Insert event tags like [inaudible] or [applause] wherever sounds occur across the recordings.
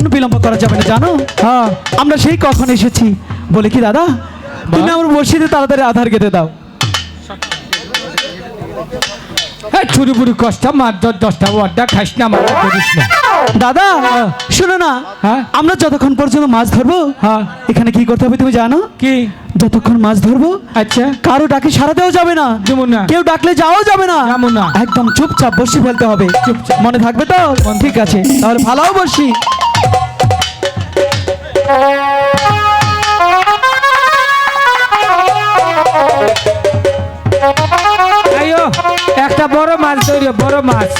এখন বিলম্ব করা যাবে না জানো? হ্যাঁ। আমরা সেই কখন এসেছি। বলে কি দাদা তুমি আমার মসজিদে তাড়াতাড়ি আধার কেটে দাও। হ্যাঁ ছুরি বুড়ি কষ্ট মার দশ দশটা না মার করিস না। দাদা শোনো না হ্যাঁ? আমরা যতক্ষণ পর্যন্ত মাছ ধরবো হ্যাঁ। এখানে কি করতে হবে তুমি জানো? কি? যতক্ষণ মাছ ধরবো আচ্ছা। কারও ডাকে সারা দেওয়া যাবে না। যেমন না। কেউ ডাকলে যাওয়া যাবে না। যাব না। একদম চুপচাপ বসি ফেলতে হবে। চুপচাপ। মনে থাকবে তো? ঠিক আছে তাহলে ভালোও বসি একটা বড় মাছ ধরি বড় মাছ।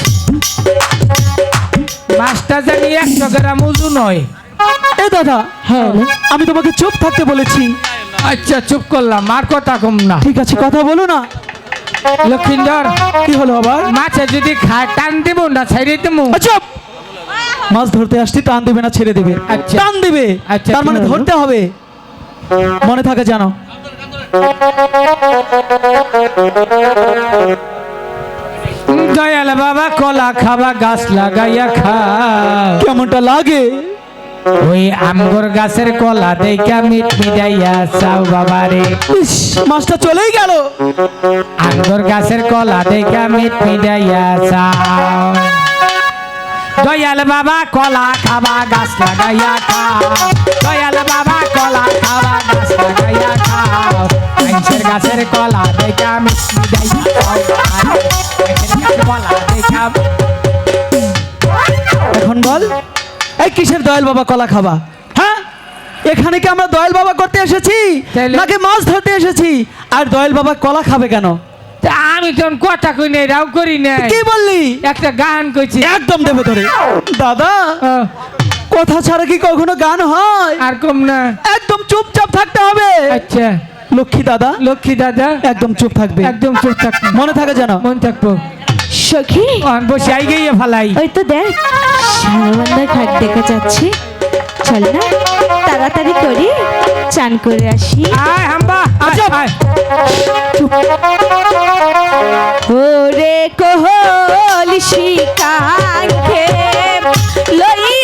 মাছটা জানি একশো গ্রাম উজু নয়। এ দাদা হ্যাঁ। আমি তোমাকে চুপ থাকতে বলেছি। আচ্ছা চুপ করলাম আর কথা কম না। ঠিক আছে কথা বলো না। লক্ষিন্দর কি হলো আবার? মাছে যদি খায় টান দিব না ছাইড়ে দেবো। আচ্ছা মাছ ধরতে আসছি টান দেবে না ছেড়ে দেবে। আচ্ছা। টান দেবে আচ্ছা, তার মানে ধরতে হবে। মনে থাকে জানো দয়াল বাবা কলা খাবা গাছ লাগাইয়া খা। কেমনটা লাগে? ওই আমগর গাছের কলা দেখা মিট মিটাইয়া চাও বাবা রে। মাছটা চলেই গেল। আমগর গাছের কলা দেখা মিট মিটাইয়া চাও। দয়াল বাবা কলা খাবা গাছ লাগাইয়া খাও দয়াল বাবা কলা খাবা গাছ লাগাইয়া খাও আইসের গাছের কলা দেখা মিট মিটাইয়া কিসের দয়াল বাবা কলা খাবা? হ্যাঁ? এখানে কি আমরা দয়াল বাবা করতে এসেছি? নাকি মাছ ধরতে এসেছি? আর দয়াল বাবা কলা খাবে কেন? আমি তখন কথা কই নাই রাও করি নাই। কি বললি? একটা গান কইছি। একদম দেবে ধরে দাদা কথা ছাড়া কি কখনো গান হয়? আর কম না। একদম চুপচাপ থাকতে হবে। আচ্ছা। লক্ষ্মী দাদা লক্ষ্মী দাদা একদম চুপ থাকবে। একদম চুপ থাক মনে থাকে জানো মন থাকব। সখী বসে আই গিয়ে ফালাই। ওই তো দেখ সারাবান্ধার ঘাট দেখা যাচ্ছে। চল না তাড়াতাড়ি করি চান করে আসি। আয় হাম্বা আচ্ছা ওরে কোহলি শিকাঙ্ক্ষে লইয়া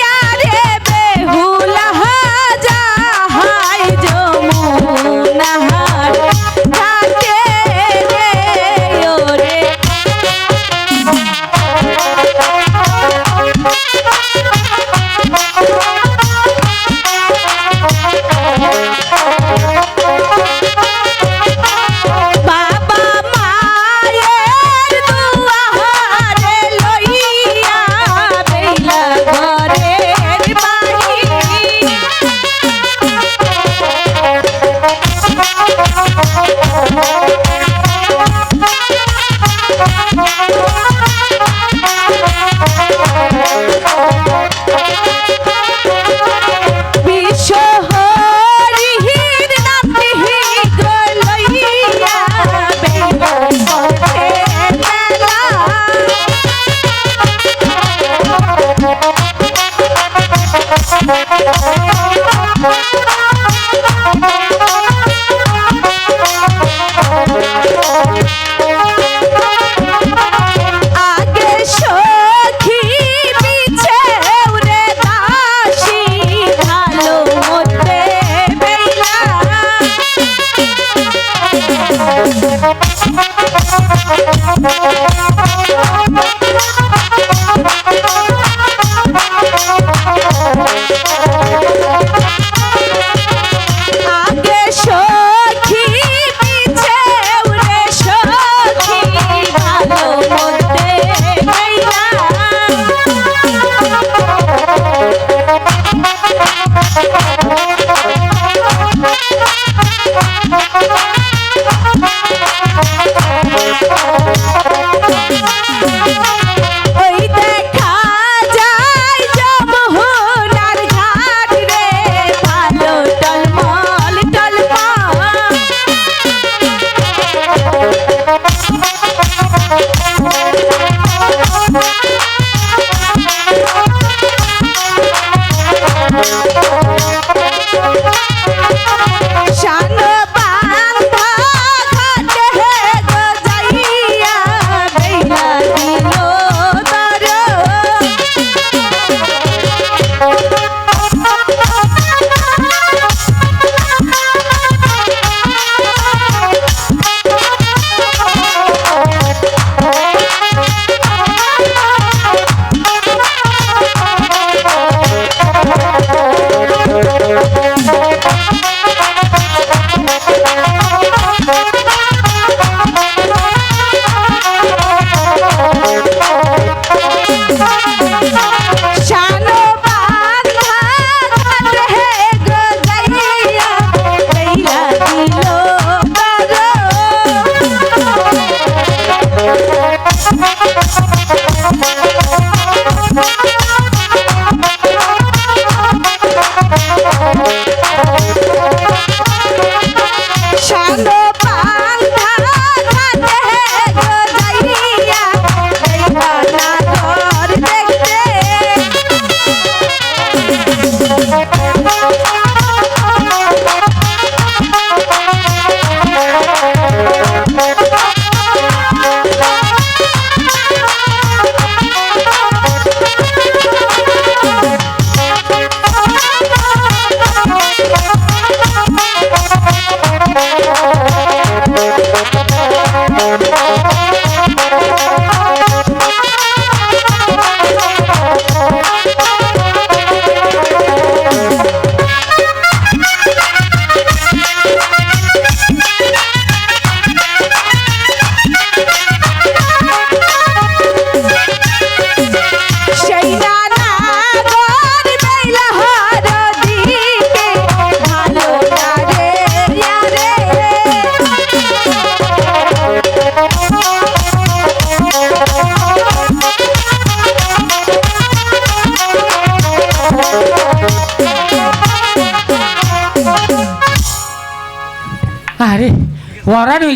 Thank you.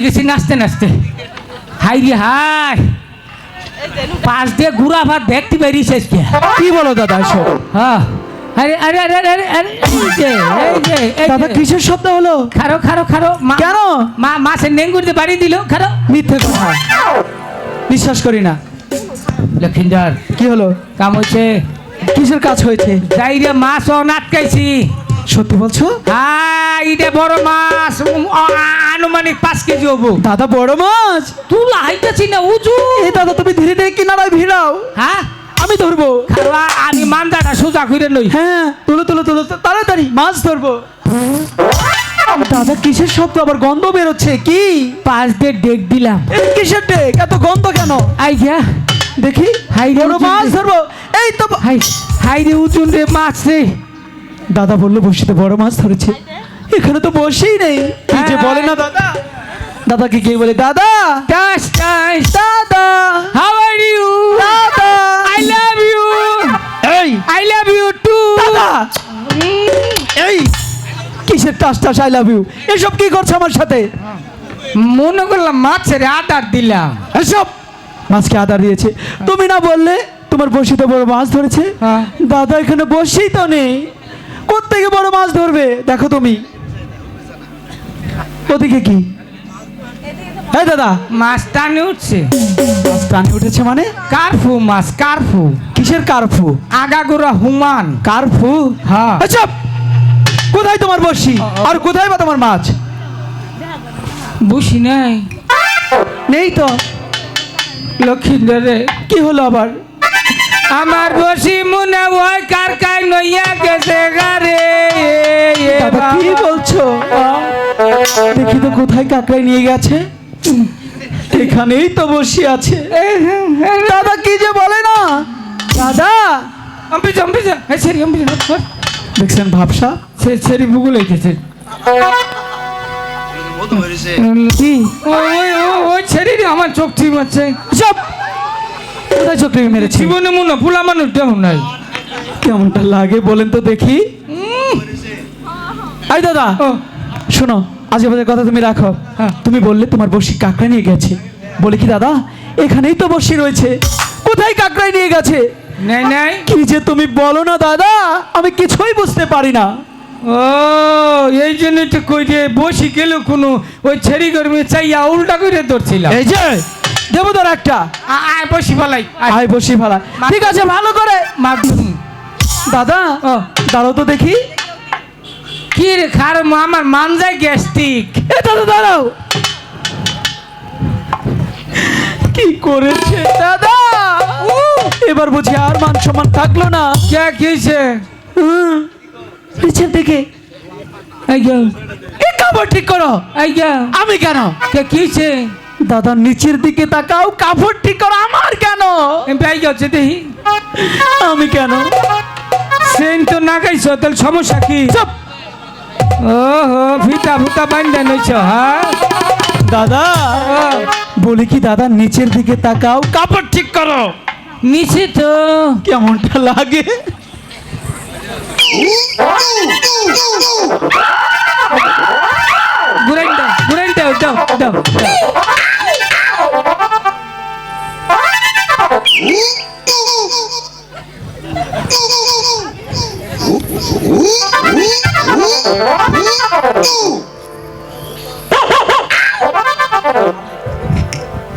গেছি নাচতে নাচতে। হাই রে হাই। পাশ দিয়ে ঘুরা ভাত দেখতে বেরিয়েছে কি বলো দাদা এসব হ্যাঁ। আরে আরে আরে আরে আরে এই যে এই যে দাদা কিসের শব্দ হলো? খারো খারো খারো মা- কেন? মা মাছের নেঙ্গুরতে বাড়ি দিল খারো। মিথ্যে কথা। বিশ্বাস করি না। লক্ষিন্দর কি হলো? কাম হচ্ছে কিসের কাজ হয়েছে? যাই রে মাছ ও নাটকাইছি। সত্যি বলছো? হ্যাঁ এটা বড় মাছ। আনুমানিক পাঁচ কেজি হব। দাদা বড় মাছ? তুই লাইতেছি না উজু এ দাদা তুমি ধীরে ধীরে কিনারায় ভিড়াও। হ্যাঁ? আমি ধরবো। আ- আমি মান্দাটা সোজা করে নই হ্যাঁ তুলো তুলো তুলো তাড়াতাড়ি মাছ ধরবো। দাদা কিসের শব্দ? আবার গন্ধ বেরোচ্ছে কি? পাঁচ দিয়ে ডেক দিলাম। কিসের ডেক? এত গন্ধ কেন? আই গিয়া দেখি হাই রে, বড় মাছ ধরবো। এই তো হাই হাই রে উজুন রে মাছ রে। দাদা বলল বসিতে বড় মাছ ধরেছে। এখানে তো বসেই নেই। কি যে। বলে না দাদা? দাদাকে কে বলে দাদা! টাস টাস দাদা! হাউ আর ইউ দাদা! আই লাভ ইউ এই! আই লাভ ইউ টু দাদা! এই! কিসের টাস টাস আই লাভ ইউ এসব কি করছ আমার সাথে? মনে করলাম মাছের আদার দিলাম। এসব মাছকে আদার দিয়েছে। তুমি না বললে তোমার বসিতে বড় মাছ ধরেছে? হ্যাঁ। দাদা এখানে বসেই তো নেই। কোত্থেকে বড় মাছ ধরবে দেখো তুমি। ওদিকে কি? হ্যাঁ দাদা। মাছ টানে উঠছে। মাছ প্রাণী উঠেছে মানে? কারফু মাছ কারফু। কিসের কারফু? আগাগোড়া হুমান। কারফু? হ্যাঁ। এসব কোথায় তোমার বসি আর কোথায় বা তোমার মাছ? বুঝি নাই। নেই তো। লক্ষিন্দরে কি হলো আবার? আমার বসি মনে ওই কার কাই নইয়া গেছে গারে দেখি তো কোথায় কাকড়াই নিয়ে গেছে। এখানেই তো বসে আছে। দাদা কি যে বলে না? দাদা! অম্বি অম্বি এই সেরি অম্বি দেখছেন ভাবসা? সে সেরি ভূগোল হইতেছে আমার চোখ ঠিক আছে। সব কোথায় চোখে মেরেছি? জীবনে মনে ফুলা মানুষ দেহ নাই। কেমনটা লাগে বলেন তো দেখি। আই দাদা ও। শোনো আজে বাজে কথা তুমি রাখো। হ্যাঁ। তুমি বললে তোমার বসি কাকড়া নিয়ে গেছে। বলে কি দাদা এখানেই তো বসি রয়েছে। কোথায় কাকড়াই নিয়ে গেছে? কি যে তুমি বলো না দাদা আমি কিছুই বুঝতে পারি না। ও এই জন্যই তো কই রে বসি গেল কোনো ওই ছেড়ি গরমে চাইয়া উল্টা করে ধরছিলাম। এই যে দেবদার একটা। আয় বসি বলাই আয়। বসি ভাড়া ঠিক আছে ভালো করে। দাদা দাঁড়াও তো দেখি। কি রে খার আমার মানজায় গ্যাস্ট্রিক। এ দাদা দাঁড়াও। কি করেছে দাদা? এবার বুঝি আর মান সম্মান থাকল না? কে নিচের দিকে এই এ কাপড় ঠিক করো। আমি কেন? কে কিছে দাদা নিচের দিকে তাকাও কাপড় ঠিক করো। আমার কেন? আমি কেন? সেন তো না গাইছ তাহলে সমস্যা কি? চুপ। ওহো ফিতা ফুতা বান্ধা নইছ হ্যাঁ দাদা ও, বলি কি দাদা নিচের দিকে তাকাও কাপড় ঠিক করো নিচে তো কেমনটা লাগে ঘুরাই দাও ঘুরাই দাও দাও দাও দাও।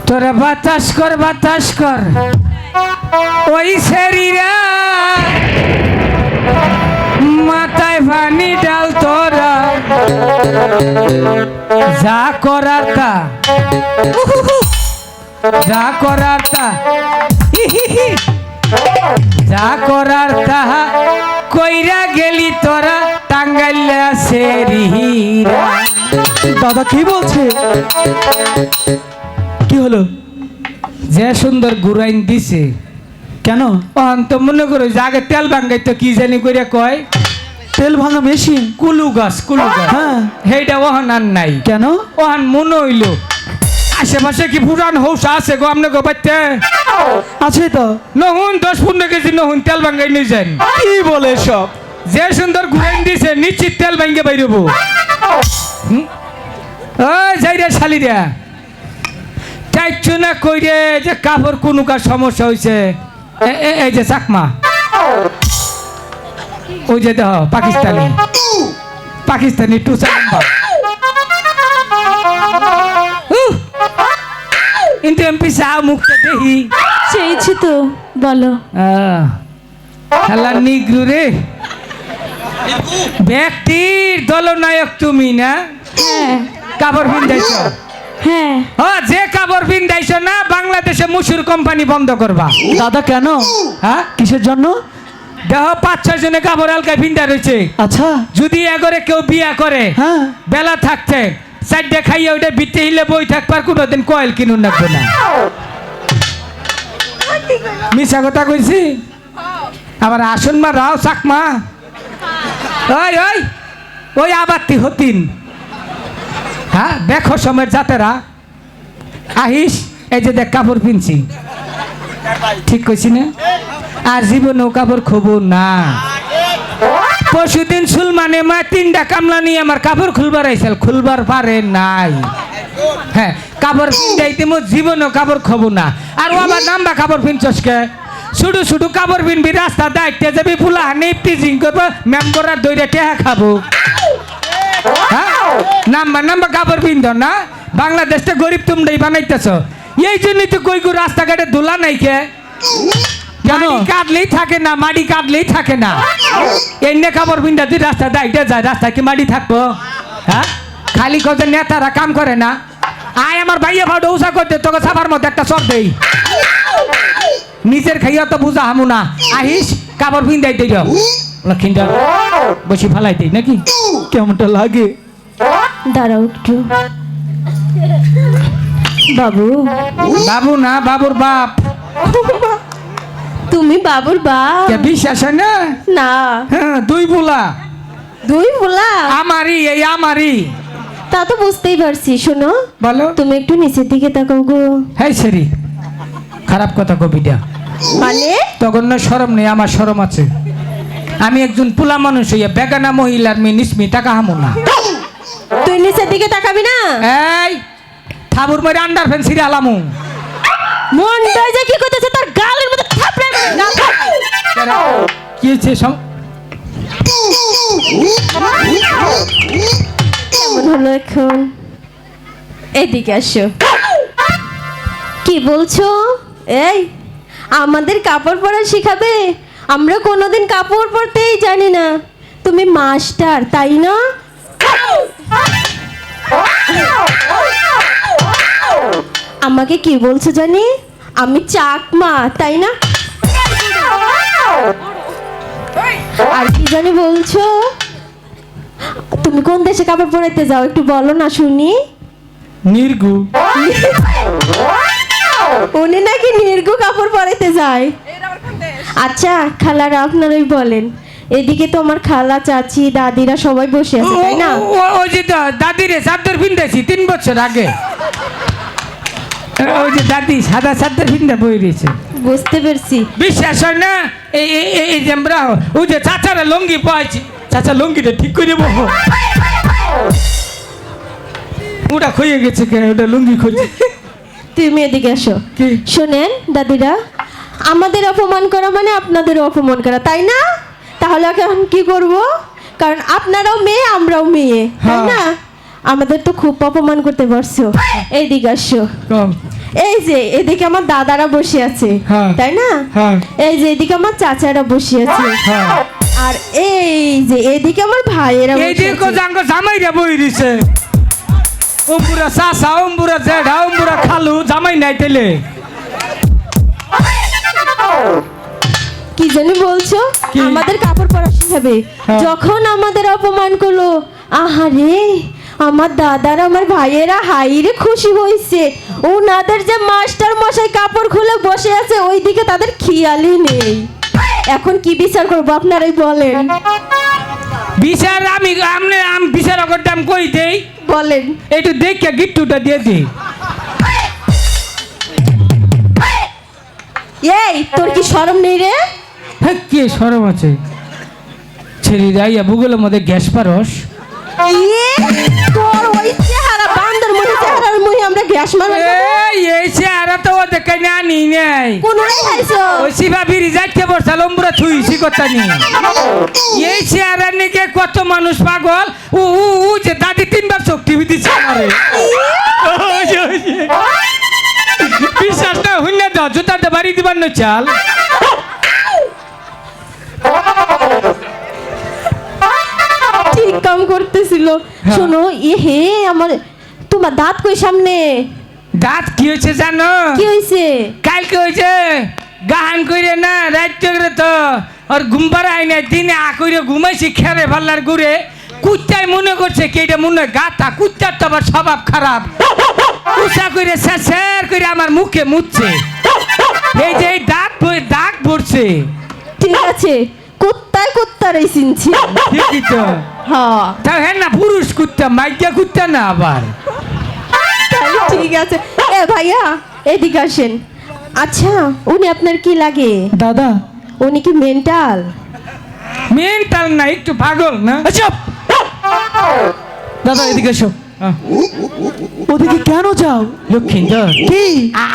তোরা বাতাস কর বাতাস কর। ওই শরীরা মাথায় পানি ডাল তোরা। যা করার তা। যা করার তা। যা করার তাহা কইরা গেলি তোরা টাঙ্গাইলা সেরিরা দাদা কি বলছে? কি হলো? যে সুন্দর গুরাইন দিছে। কেন? অহন তো মনে করো যে আগে তেল ভাঙ্গাই তো কি জানি কইরা কয়? তেল ভাঙা মেশিন? কুলু গাছ কুলু গাছ। হ্যাঁ। সেইটা ওহন আর নাই। কেন? ওহান মনে হইল আশেপাশে কি পুরান হৌসা আছে গো আপনি গো বাচ্চা আছে তো। নহুন দশ পনেরো কেজি নহুন তেল ভাঙ্গাই নিয়ে যান। কি বলে সব? যে সুন্দর ঘুরাইন দিছে নিশ্চিত তেল ভেঙে বাইরবো। যাই রে শালিরা চাইছো না কই রে যে কাপড় কোন কার সমস্যা হয়েছে এ- এ- এই যে চাকমা। ওই যে দেহ পাকিস্তানি। পাকিস্তানি। টু নাম্বার কিন্তু এমপি সাহা মুখটা দেখি চেয়েছি তো বলো। খেলা নিগ্রু রে। ব্যক্তির দলনায়ক তুমি না? হ্যাঁ। কাপড় পিন্ধাইছ? হ্যাঁ। যে কাপড় পিন্ধাইছ না বাংলাদেশে মুসুর কোম্পানি বন্ধ করবা। দাদা কেন? হ্যাঁ কিসের জন্য? দেহ পাঁচ ছয় জনে কাপড় আলকায় পিন্ধা রয়েছে। আচ্ছা। যদি এগরে কেউ বিয়া করে হ্যাঁ। বেলা থাকছে চারটে খাইয়ে ওইটা বিতে হিলে বই থাকবার কোনোদিন কয়েল কিনুন রাখবে না মিশা কথা কইছি? আবার আসুন মা, রাও চাকমা ওই ওই ওই আবাত্তি হতিন। হ্যাঁ দেখো সময়ের জাতেরা আহিস, এই যে দেখ কাপড় পিনছি। ঠিক কইছি না? আর জীবনেও কাপড় খবর না। পরশুদিন সুলমানে মা তিনটা কামলা নিয়ে আমার কাপড় খুলবার আইসাল, খুলবার পারে নাই। হ্যাঁ কাপড় পিন্ধাইতে মো জীবনও কাপড় খবো না। আর ও আবার নাম্বা কাপড় পিনছসকে শুধু শুধু কাপড় পিনবি, রাস্তা দায়িত্বে যাবি, ফুলা হানি টিচিং করব মেম্বরার দইরে টেহা খাব। হ্যাঁ নাম্বা নাম্বা কাপড় পিনদ না? বাংলাদেশটা গরিব তোমরাই বানাইতেছ। এই জন্যই তো কই রাস্তাঘাটে দোলা নাই কে? কেন? মাটি কাটলেই থাকে না মাটি কাটলেই থাকে না। এনে কাপড় পিন্ডা তুই রাস্তা দাইতে যায় রাস্তা কি মাটি থাকব? হ্যাঁ? খালি কত নেতারা কাম করে না। আয় আমার ভাইয়া ভাও উষা করতে তোকে সাবার মধ্যে একটা সব দেই। নিজের খাইয়া তো বুঝা হামু না। আহিস কাপড় পিন্দাই দিল। লক্ষিন্দর বসি ফালাই দিই নাকি? কেমনটা লাগে? দাঁড়াও একটু। বাবু। বাবু না বাবুর বাপ। [laughs] তুমি বাবুর বাপ। বিশ্বাস হয় না? না। হ্যাঁ দুই বুলা দুই বলা আমারই এই আমারই। তা তো বুঝতেই পারছি শোনো। বলো। তুমি একটু নিচের দিকে তাকাও গো। হ্যাঁ সেরি খারাপ কথা কবিটা মানে? তখন না সরম নেই আমার সরম আছে। আমি একজন পোলা মানুষ হইয়া বেগানা মহিলার মেয়ে নিসমি টাকা হামু না। তুই নিচের দিকে তাকাবি না? এই থাবুর মেরে আন্ডার ফ্যান সিরে আলামু। মনটাই যে কি করতেছে তার গালের মধ্যে। কি হয়েছে? কেমন হলো এখন? এদিকে আসো। কি বলছো? এই আমাদের কাপড় পরা শিখাবে? আমরা কোনোদিন কাপড় পরতেই জানি না। তুমি মাস্টার তাই না? আমাকে কি বলছো জানি? আমি চাকমা তাই না? আর কি জানি বলছো? তুমি কোন দেশে কাপড় পরাইতে যাও? একটু বলো না শুনি। নির্গু। উনি নাকি নির্গু কাপড় পরাইতে যায়। আচ্ছা খালারা আপনারাই বলেন। এদিকে তো আমার খালা চাচি দাদিরা সবাই বসে আছে তাই না? ওই যে দা- দাদি রে চাদর পিন্ধাইছি তিন বছর আগে। ওই যে দাদি সাদা চাদর পিন্ধা বই রয়েছে। বুঝতে পেরেছি। বিশ্বাস হয় না? এই এই- যে আমরা ওই যে চাচারা লঙ্গি পাইছি চাচা লঙ্গিটা ঠিক করে বলব ওটা খুঁয়ে গেছে কেন ওটা লুঙ্গি খুঁজছে তুমি এদিকে আসো। শোনেন দাদিরা আমাদের অপমান করা মানে আপনাদেরও অপমান করা তাই না? তাহলে এখন কি করব? কারণ আপনারাও মেয়ে আমরাও মেয়ে তাই হ্যাঁ। না? আমাদের তো খুব অপমান করতে পারছ। এইদিকে আসো। এই যে এদিকে আমার দাদারা বসে আছে হ্যাঁ। তাই না? হ্যাঁ। এই যে এদিকে আমার চাচারা বসে আছে। হ্যাঁ। আর এই যে এদিকে আমার ভাইয়েরা আছে। জাঙ্গ জামাইরা বই রয়েছে অম্বুরা চাচা অম্বুরা জেঠা অম্বুরা খালু জামাই নাই তেলে। কি জানি বলছো? আমাদের কাপড় পরা শিখাবে। যখন আমাদের অপমান করল আহারে! আমার দাদার আমার ভাইয়েরা হাইরে খুশি হয়েছে ওনাদের যে মাস্টার মশাই কাপড় খুলে বসে আছে ওইদিকে তাদের খেয়ালই নেই। এখন কি বিচার করব আপনারাই বলেন। বিচার আমি আমনে আমি বিচার করতাম কই দেই? বলেন। একটু দেখে গিট্টুটা দিয়ে দিই। এই তোর কি শরম নেই রে? হ্যাঁ কি শরম আছে? ছেড়ে যাইয়া ভূগোলের মধ্যে গ্যাস পারস? ইয়ে, তোর ওই চেহারা বান্দর চেহারার মুই আমরা গ্যাস মারব এই এই চেহারা তো ও দেখে না নি নাই কোনটাই খাইছো ওই শিবা বিড়ি যাইতে বসা লম্বুরা থুইছি কথা নি এই চেহারা নিকে কত মানুষ পাগল। উ উ উ যে দাদি তিনবার চোখ টিভি দিচ্ছে আমারে। ওই যে, ওই যে। বিশ্বাস না হইন না দাও জুতাতে বাড়ি দিবার না চাল। কাম করতেছিল। হ্যাঁ। শোনো এ হে আমার তোমার দাঁত কই সামনে? দাঁত কি হয়েছে জানো? কি হইছে কালকে হয়েছে গাহান কইরে না রাত করে তো আর ঘুমবার আই না দিনে আ কইরে ঘুমাইছি খেরে ভাল্লার ঘুরে। কুত্তাই মনে করছে কি এটা মনে গাতা কুত্তার তো আবার স্বভাব খারাপ। উষা কইরে স্যার কইরে আমার মুখে মুচ্ছে এই যে এই দাঁত ভরে- দাগ পড়ছে ঠিক আছে কুত্তায় কুত্তারই চিনছি। ঠিকই তো। তাও হ্যাঁ না পুরুষ কুত্তা মাইকা কুত্তা না আবার? তাহলে ঠিক আছে। এ ভাইয়া এদিকে আসেন। আচ্ছা উনি আপনার কি লাগে? দাদা। উনি কি মেন্টাল? মেন্টাল না একটু পাগল না? চুপ। দাদা এদিকে এসো। হ্যাঁ। ওদিকে কেন যাও? লক্ষ্মীন্দর কি?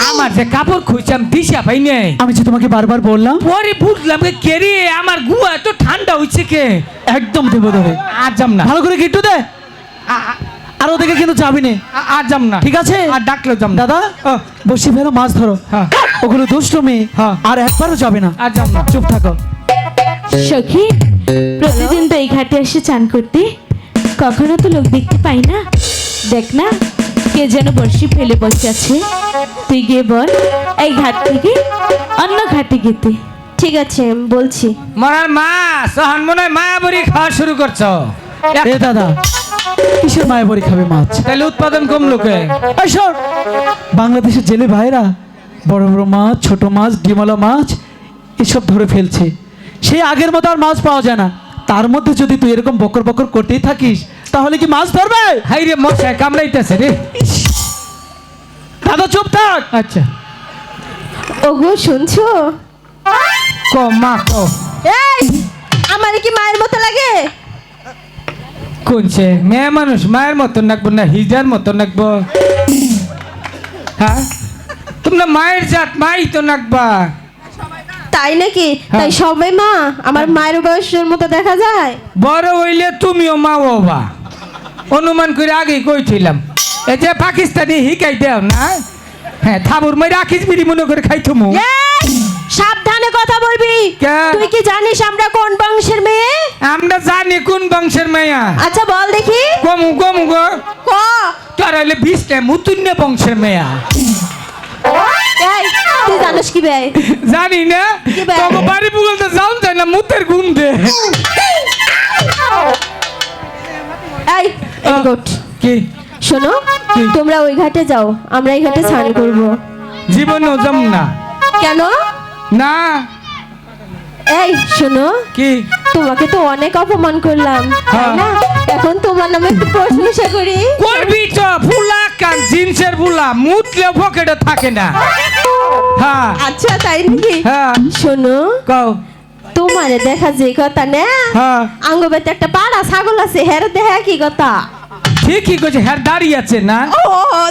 আমার যে কাপড় খুঁজছিলাম দিশা ভাই নেই আমি যে তোমাকে বারবার বললাম। পরে বুঝলাম কে রে আমার গুয়া এত ঠান্ডা হচ্ছে কে। একদম দেবো ধরে আর যাম না। ভালো করে গিট্টু দে। আর ওদিকে কিন্তু যাবি না। আর যাম না। ঠিক আছে? আর ডাকলো যাম দাদা বসি ফেরো মাছ ধরো। হ্যাঁ। ওগুলো দুষ্ট মেয়ে। হ্যাঁ। আর একবারও যাবে না। আর যাম না। চুপ থাকো। সখী প্রতিদিন তো এই ঘাটে এসে চান করতে। কখনো তো লোক দেখতে পাই না। দেখ না কে যেন বর্ষি ফেলে বসে আছে। তুই গিয়ে বল এই ঘাট থেকে অন্য ঘাটে গেতে। ঠিক আছে বলছি। মরার মা সহন মনে মায়াবরি খাওয়া শুরু করছ। এ দাদা কিসের মায়ের বড়ি খাবে মাছ? তাহলে উৎপাদন কম লোকে এই শোন, বাংলাদেশের জেলে ভাইরা বড় বড় মাছ ছোট মাছ ডিমলা মাছ এসব ধরে ফেলছে। সেই আগের মতো আর মাছ পাওয়া যায় না। তার মধ্যে যদি তুই এরকম বকর বকর করতেই থাকিস তাহলে কি মাছ ধরবে? হাই রে মশাই কামড়াইতেছে রে। দাদা চুপ থাক। আচ্ছা। ওগো শুনছো? ক মা ক। এই আমার কি মায়ের মতো লাগে? কোনছে? মেয়ে মানুষ মায়ের মতন নাকবো না হিজার মতন নাকবো হ্যাঁ? তোমরা মায়ের জাত মাই তো নাকবা। তাই নাকি? হ্যাঁ। তাই সবাই মা আমার মায়ের বয়সের মতো দেখা যায়? বড় হইলে তুমিও মা বাবা অনুমান করে আগে কইছিলাম। এই যে পাকিস্তানি হিকাই দেও না? হ্যাঁ থাবুর মাই রাখিস বিড়ি মনে করে খাইতো মু সাবধানে কথা বলবি। তুই কি জানিস আমরা কোন বংশের মেয়ে? আমরা জানি কোন বংশের মেয়া। আচ্ছা বল দেখি। কমু কমু গো। ক? তোর হইলে বিশটা মুতুন্য বংশের মেয়া। তুই জানিস কি বে জানি না? তোকে বাড়ি বুগলতে যাও যায় না মুতের ঘুম দে। এই ওঠ। কি? শোনো? তোমরা ওই ঘাটে যাও আমরা এই ঘাটে স্নান করব। জীবনেও যাম না। কেন? না। এই শোনো কি? তোমাকে তো অনেক অপমান করলাম হ্যাঁ। না? এখন তোমার নামে একটু প্রশংসা করি। করবি তো ফুলা কান জিন্সের ফুলা মুতলে পকেটে থাকে না। হ্যাঁ। আচ্ছা তাই নাকি? হ্যাঁ। শোনো কও। তোমারে দেখা যে কথা না? হ্যাঁ। আঙ্গবেতে একটা পাড়া ছাগল আছে হের দেখা কি কথা? ঠিকই কইছে হ্যাঁ দাঁড়িয়ে আছে না? ও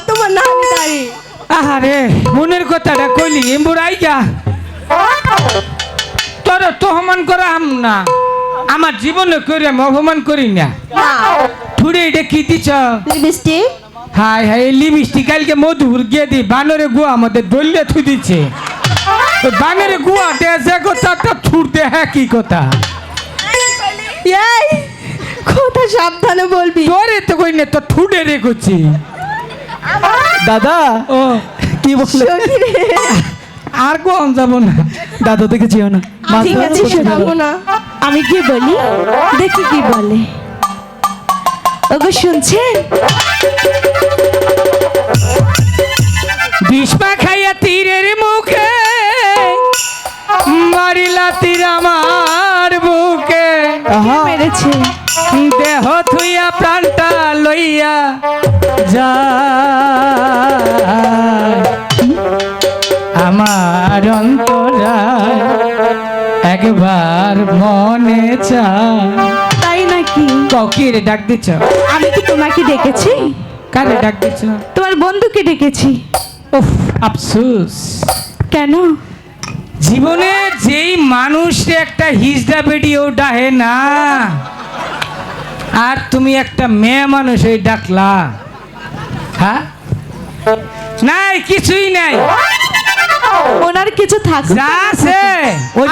তোমার নাম দাঁড়ি? আহারে মনের কথাটা কইলি এমবুড়াই যা তোর তো অপমান করা হাম না। আমার জীবনে করে আমি অপমান করি না। না। থুড়ে এটা কি দিছ? লিপস্টিক হাই হাই লিপস্টিক কালকে মধুর গিয়ে দি বানরে গুয়া আমাদের দলিয়ে থুই দিচ্ছে বানরে গুয়া দেশে কথা তা ছুটতে হ্যাঁ কি কথা? এই কথা সাবধানে বলবি। তোরে তো কই না তো থুড়ে রে করছি। দাদা ও। কি বলে আর কোন যাব না। দাদা যেও না। ঠিক আছে না। আমি কি বলি? দেখি কি বলে। ওগো শুনছেন? বিষ্মা খাইয়া তীরের মুখে মারিলা তীর আমার বুকে। মেরেছে। দেহ থুইয়া প্রাণটা লইয়া যা আমার অন্তরা একবার মনে চা তাই কি রে ডাক দিচ্ছ। আমি কি তোমাকে ডেকেছি? কারে ডাক দিচ্ছ? তোমার বন্ধুকে ডেকেছি। উফ আফসোস। কেন? জীবনে যেই মানুষ একটা হিজড়া বেডিও ডাহে না আর তুমি একটা মেয়ে মানুষ ওই ডাকলা হ্যাঁ? নাই কিছুই নাই। ওনার কিছু থাকবে যা আছে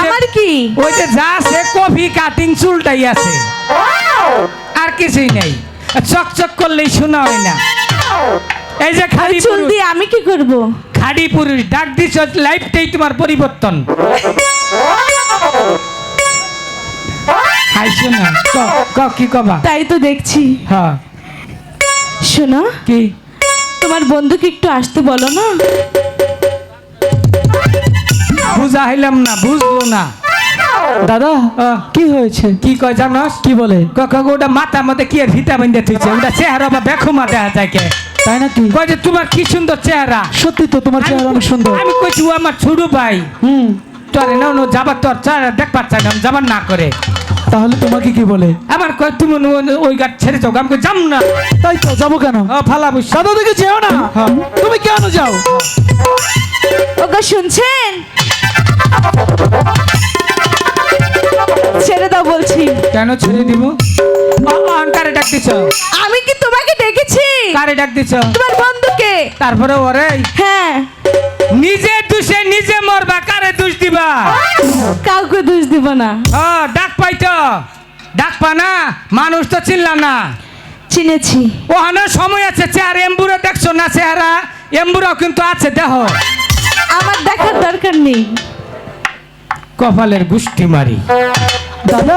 আমার কি? ওই যে যা আছে কফি কাটিং চুলটাই আছে। আর কিছুই নাই। চকচক করলেই শোনা হয় না। এই যে খালি চুল দিয়ে আমি কি করব? খাড়ি পুরুষ ডাক দিছ লাইফটাই তোমার পরিবর্তন। হাইছো না ক ক কি কবা? তাই তো দেখছি। হ্যাঁ। শোনো কি? তোমার বন্ধুকে একটু আসতে বলো না? বুঝা হইলাম না বুঝলো না। দাদা আহ, কি হয়েছে? কি কয় জানস? কি বলে? কাকা ওটা মাথা মধ্যে কি আর ভিটা বান্ধে থইছে? ওটা চেহারা বা বেখুমা দেখা থাকে তাই নাকি? কয় যে তোমার কি সুন্দর চেহারা? সত্যি তো তোমার চেহারা অনেক সুন্দর। আমি কইছি ও আমার ছোট ভাই? হুম। তোর না নো যাবার তোর চেহারা দেখবার চাই না যাবার না করে। তাহলে তোমাকে কি বলে? আবার কয় তুমি ওই গাছ ছেড়ে যাও আমি যাম না। তাই তো যাব কেন? ও ফালা বুঝ দাদা দিকে যেও না। তুমি কেন যাও? ওগো শুনছেন? ছেড়ে দাও বলছি। কেন ছেড়ে দিব? আন কারে ডাক দিছ? আমি কি তোমাকে ডেকেছি? কারে ডাকতেছ তোমার বন্ধুকে। তারপরে ওরে? হ্যাঁ। নিজে দোষে নিজে মরবা কারে দোষ দিবা? কাউকে দোষ দিব না। ও ডাক পাইতো ডাক পা না? মানুষ তো চিনলাম না। চিনেছি। ওখানে সময় আছে চেহারা এম্বুরো দেখছ না চেহারা? এম্বুরাও কিন্তু আছে দেহ। আমার দেখার দরকার নেই। কপালের গুষ্টি মারি। দাদা